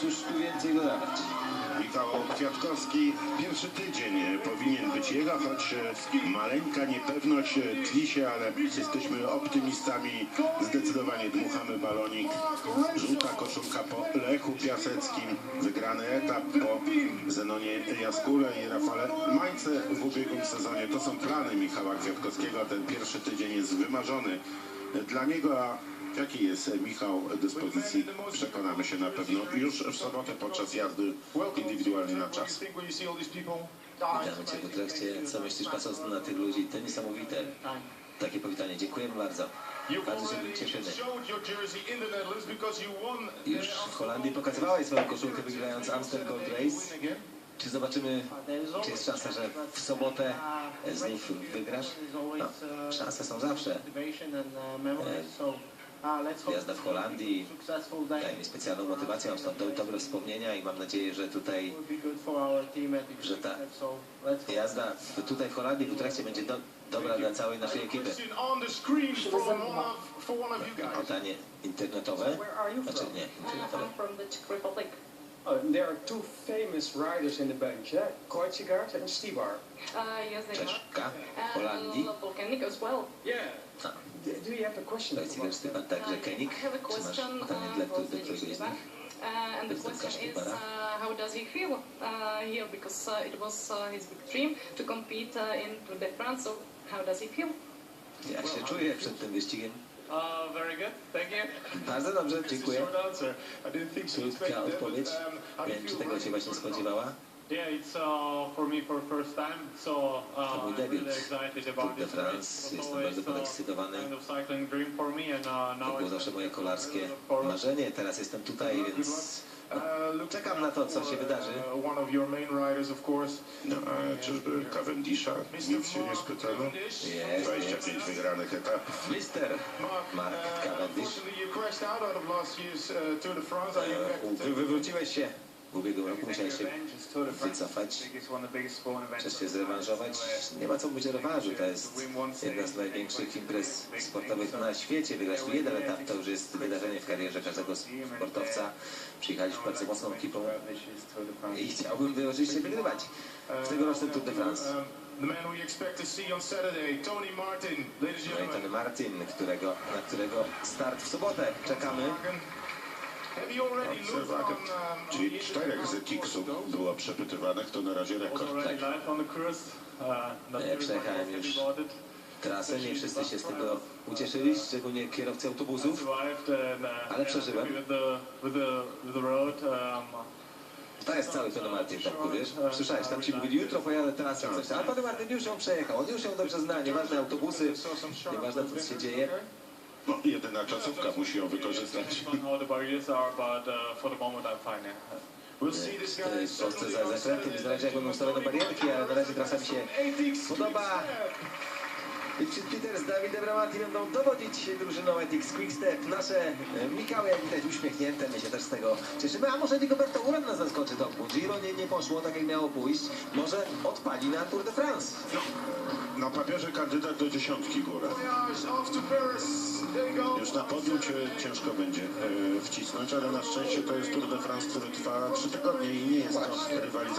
cóż tu więcej dodawać? Michał Kwiatkowski, pierwszy tydzień powinien być jego, choć maleńka niepewność tli się, ale jesteśmy optymistami. Zdecydowanie dmuchamy balonik. Żółta koszulka po Lechu Piaseckim, wygrany etap po Zenonie Jaskule i Rafale Mańce w ubiegłym sezonie. To są plany Michała Kwiatkowskiego. Ten pierwszy tydzień jest wymarzony dla niego, a Jaki jest e, Michał dyspozycji? Przekonamy się na pewno już w sobotę podczas jazdy indywidualnie na czas. Witamy Cię w Utrechcie. Co myślisz patrząc na tych ludzi? To niesamowite. Takie powitanie. Dziękujemy bardzo. Bardzo się cieszymy. Już w Holandii pokazywałeś swoją koszulkę wygrając Amstel Gold Race. Czy zobaczymy, czy jest szansa, że w sobotę znów wygrasz? No, szanse są zawsze. Jazda w Holandii. Daje mi specjalną motywację, mam stąd do- dobre wspomnienia i mam nadzieję, że tutaj że ta jazda tutaj w Holandii, w Utrechcie będzie do, dobra dla całej naszej ekipy. Pytanie internetowe, znaczy nie, internetowe. I'm from the Czech Republic. Oh, there are two famous riders in the bunch, yeah? Kreuzigaard and Stibar. Uh, yes, they are. Czeszka, And Holandii. as well. Yeah. A, D- Do you have a question? to jest Igor Stypan, także Kenik. I have a question pytanie uh, dla, for kto- do którego Zdeněk jest z Štýbar. nich? Uh, and the Jestem question is, uh, how does he feel uh, here? Because uh, it was uh, his big dream to compete uh, in Tour de France. So how does he feel? Jak się czuje przed tym wyścigiem? Uh, very good, thank you. Bardzo dobrze, dziękuję. Krótka odpowiedź. Um, Nie wiem, czy tego się właśnie spodziewała. Yeah, it's uh, for me for first time, so To uh, I'm debiut. It was Jestem always, bardzo uh, podekscytowany. kind of cycling dream for me, and uh, To now było it's zawsze moje kolarskie marzenie. Teraz jestem tutaj, więc no, czekam na to, co się wydarzy. Uh, one of your main riders, of course. No, a czyżby Cavendisha? Nic się nie spytano. Jest, 25 wygranych etapów. Mister Mark uh, Cavendish. unfortunately, you crashed out out of last year's uh, Tour de France. Are you back E, wywróciłeś się w ubiegłym roku, musiałeś się wycofać, chcesz się zrewanżować. Nie ma co mówić o rewanżu, to jest jedna z największych imprez sportowych na świecie. Wygrać tu jeden etap to już jest wydarzenie w karierze każdego sportowca. Przyjechaliśmy bardzo mocną ekipą i chciałbym wy oczywiście wygrywać w tegorocznym Tour de France. Tony No i ten Martin, którego, na którego start w sobotę czekamy. On, Obserwator. um, Czyli czterech z Kiksów było przepytywanych, to na razie rekord. the cruise? Uh, przejechałem już. Trasę, nie wszyscy się z tego ucieszyli, szczególnie kierowcy autobusów. Uh, Ale przeżyłem. Um, To jest cały Tony Martin, tak wiesz? Słyszałeś, tam ci mówili, jutro pojadę trasę, coś tam. A Tony Martin już ją przejechał, on już ją dobrze zna, nieważne autobusy, nieważne co się dzieje. Jedyna czasówka musi ją wykorzystać. W Polsce za zakręty nie zależy jak będą ustawione barierki, ale na razie trasa mi się podoba. Richard Peter z Dawidem Ramati będą dowodzić drużyną Ethics Quickstep. Nasze e, Mikały, jak widać, uśmiechnięte. My się też z tego cieszymy. A może Rigoberto Uran nas zaskoczy Tomku. Giro nie, nie poszło tak, jak miało pójść. Może odpali na Tour de France. Na papierze kandydat do dziesiątki góra. Już na podium cię ciężko będzie e, wcisnąć, ale na szczęście to jest Tour de France, który trwa trzy tygodnie i nie jest to rywalizacja.